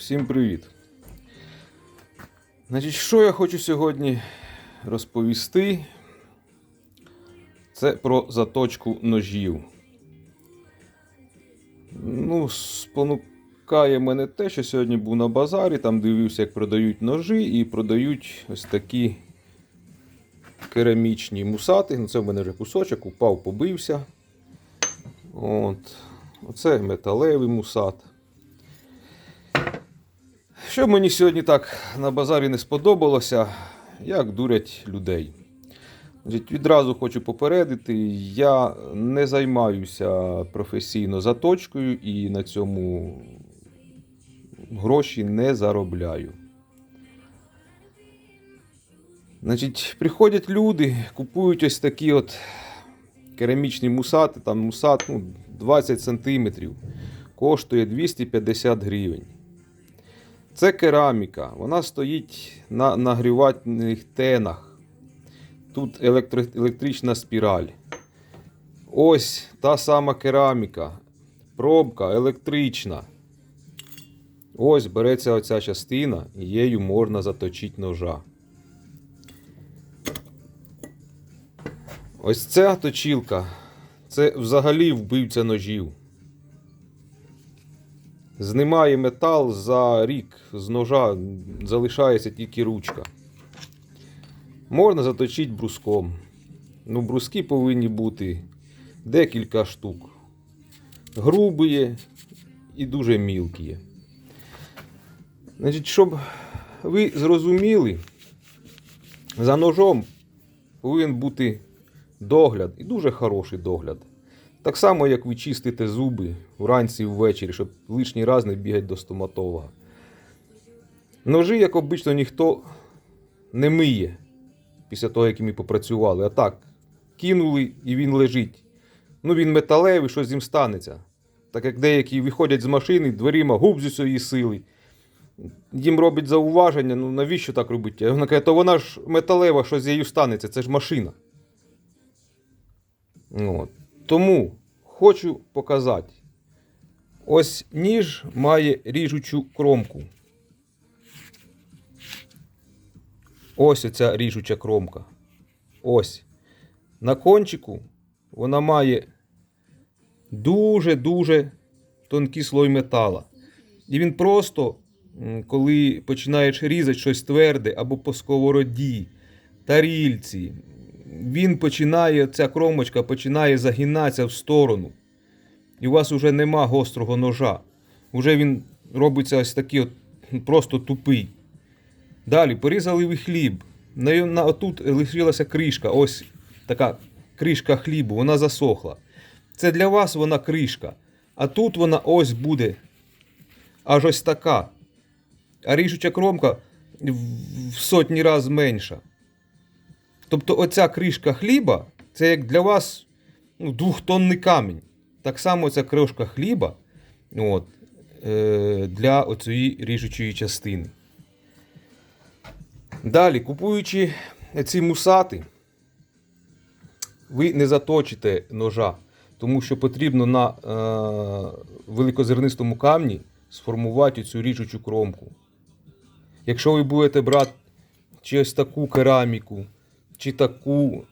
Всім привіт! Значить, що я хочу сьогодні розповісти? Це про заточку ножів. Ну, спонукає мене те, що сьогодні був на базарі, там дивився, як продають ножі і продають ось такі керамічні мусати. Ну, це в мене вже кусочок, упав, побився. От. Оце металевий мусат. Що мені сьогодні так на базарі не сподобалося, як дурять людей. Відразу хочу попередити, я не займаюся професійно заточкою і на цьому гроші не заробляю. Значить, приходять люди, купують ось такі от керамічні мусати, там мусат ну, 20 см, коштує 250 гривень. Це кераміка, вона стоїть на нагрівательних тенах. Тут електро, електрична спіраль. Ось та сама кераміка. Пробка електрична. Ось береться оця частина, і її можна заточити ножа. Ось ця точілка це взагалі вбивця ножів. Знімає метал за рік з ножа, залишається тільки ручка. Можна заточити бруском. Ну, бруски повинні бути декілька штук. Грубі і дуже мілкі. Значить, щоб ви зрозуміли, за ножом повинен бути догляд і дуже хороший догляд. Так само, як ви чистите зуби вранці і ввечері, щоб лишній раз не бігати до стоматолога. Ножі, як обично, ніхто не миє після того, як ми попрацювали. А так, кинули і він лежить. Ну, він металевий, що з ним станеться. Так як деякі виходять з машини, дверима губ з усієї сили. Їм робить зауваження, ну навіщо так робити? Вона каже, то вона ж металева, що з нею станеться, це ж машина. От. Тому хочу показати. Ось ніж має ріжучу кромку. Ось оця ріжуча кромка. Ось. На кончику вона має дуже-дуже тонкий слой метала. І він просто, коли починаєш різати щось тверде або по сковороді, тарільці, він починає, ця кромочка починає загинатися в сторону. І у вас вже нема гострого ножа. Уже він робиться ось такий от, просто тупий. Далі порізали ви хліб. На, на, отут лишилася кришка. Ось така кришка хлібу, вона засохла. Це для вас вона кришка. А тут вона ось буде. Аж ось така. А ріжуча кромка в сотні разів менша. Тобто оця кришка хліба це як для вас ну, двохтонний камінь. Так само ця кришка хліба от, е, для оцієї ріжучої частини. Далі, купуючи ці мусати, ви не заточите ножа, тому що потрібно на е, великозернистому камні сформувати цю ріжучу кромку. Якщо ви будете брати чи таку кераміку, чи таку.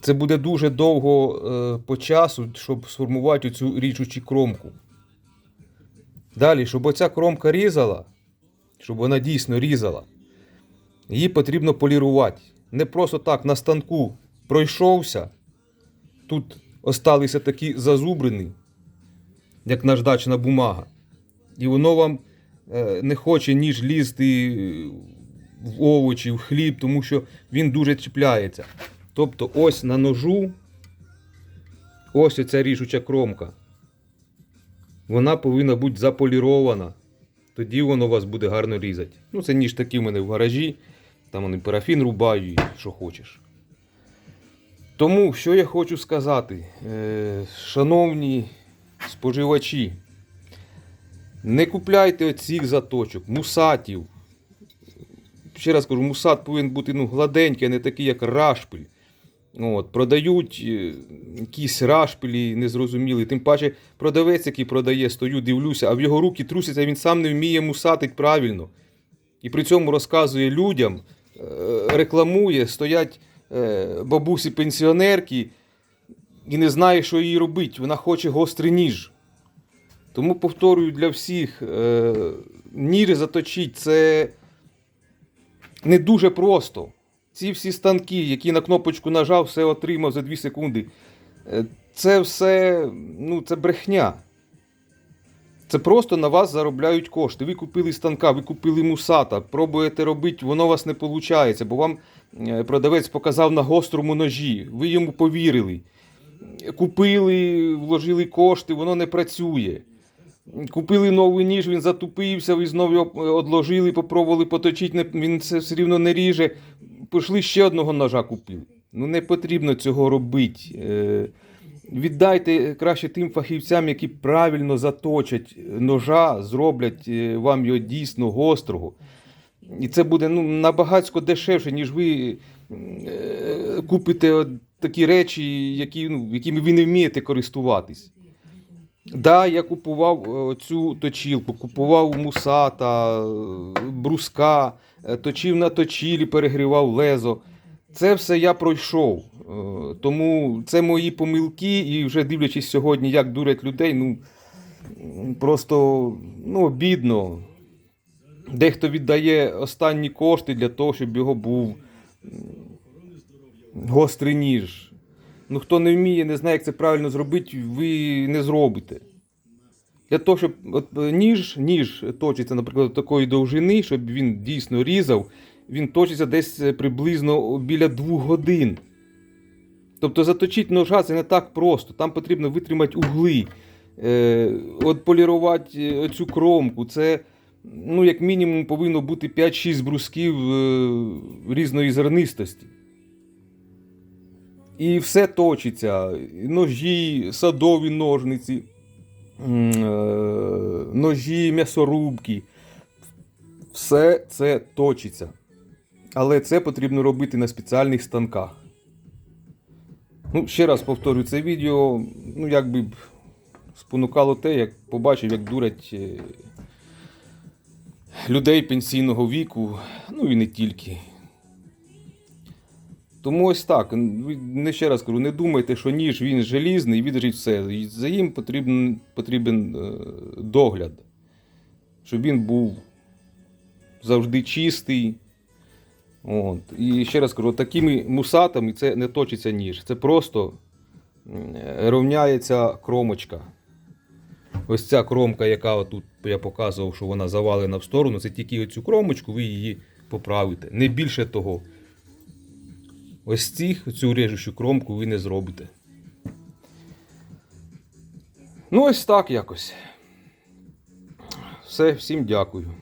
Це буде дуже довго е, по часу, щоб сформувати цю ріжучу кромку. Далі, щоб оця кромка різала, щоб вона дійсно різала, її потрібно полірувати. Не просто так на станку пройшовся. Тут осталися такі зазубрини, як наждачна бумага. І воно вам е, не хоче ніж лізти в овочі, в хліб, тому що він дуже чіпляється. Тобто ось на ножу, ось ця ріжуча кромка. Вона повинна бути заполірована. Тоді воно у вас буде гарно різати. Ну, це ніж такий в мене в гаражі. Там вони парафін рубаю що хочеш. Тому, що я хочу сказати, е, шановні споживачі, не купляйте оцих заточок, мусатів. Ще раз кажу, мусат повинен бути ну, гладенький, а не такий, як рашпиль. От, продають е, якісь рашпілі незрозумілі. Тим паче продавець, який продає, стою, дивлюся, а в його руки трусяться, він сам не вміє мусатить правильно. І при цьому розказує людям, е, рекламує, стоять е, бабусі-пенсіонерки і не знає, що їй робити. Вона хоче гострий ніж. Тому повторюю для всіх, ніж заточить це не дуже просто. Ці всі станки, які на кнопочку нажав, все отримав за 2 секунди. Е, Це все ну, це брехня. Це просто на вас заробляють кошти. Ви купили станка, ви купили мусата, пробуєте робити, воно у вас не виходить, бо вам е, продавець показав на гострому ножі, ви йому повірили. Купили, вложили кошти, воно не працює. Купили новий ніж, він затупився, ви знову його одложили, попробували поточити, він це все рівно не ріже. Пішли ще одного ножа купили. Ну не потрібно цього робити. Е, Віддайте краще тим фахівцям, які правильно заточать ножа, зроблять е, вам його дійсно гострого. І це буде ну, набагатько дешевше, ніж ви е, купите такі речі, які, ну, якими ви не вмієте користуватись. Да, я купував е, цю точілку, купував мусата, е, бруска, е, точив на точілі, перегрівав лезо. Це все я пройшов. Тому це мої помилки, і вже дивлячись сьогодні, як дурять людей, ну просто ну, обідно. Дехто віддає останні кошти для того, щоб його був гострий ніж. Ну, хто не вміє, не знає, як це правильно зробити, ви не зробите. Для того, щоб от, е, ніж, ніж точиться, наприклад, такої довжини, щоб він дійсно різав, він точиться десь е, приблизно біля двох годин. Тобто заточити ножа це не так просто. Там потрібно витримати угли, е, от полірувати е, цю кромку. Це, ну, як мінімум, повинно бути 5-6 брусків е, різної зернистості. І все точиться. Ножі, садові ножниці, е, ножі, м'ясорубки. Все це точиться. Але це потрібно робити на спеціальних станках. Ну, ще раз повторю, це відео, ну, якби спонукало те, як побачив, як дурять е, людей пенсійного віку, ну і не тільки. Тому ось так. Не ще раз кажу, не думайте, що ніж він желізний, відріж все. За їм потрібен, потрібен е, догляд, щоб він був завжди чистий. От. І ще раз кажу, такими мусатами це не точиться ніж. Це просто рівняється кромочка. Ось ця кромка, яка тут я показував, що вона завалена в сторону, це тільки оцю кромочку, ви її поправите. Не більше того. Ось цих, цю режущу кромку ви не зробите. Ну, ось так якось. Все, всім дякую.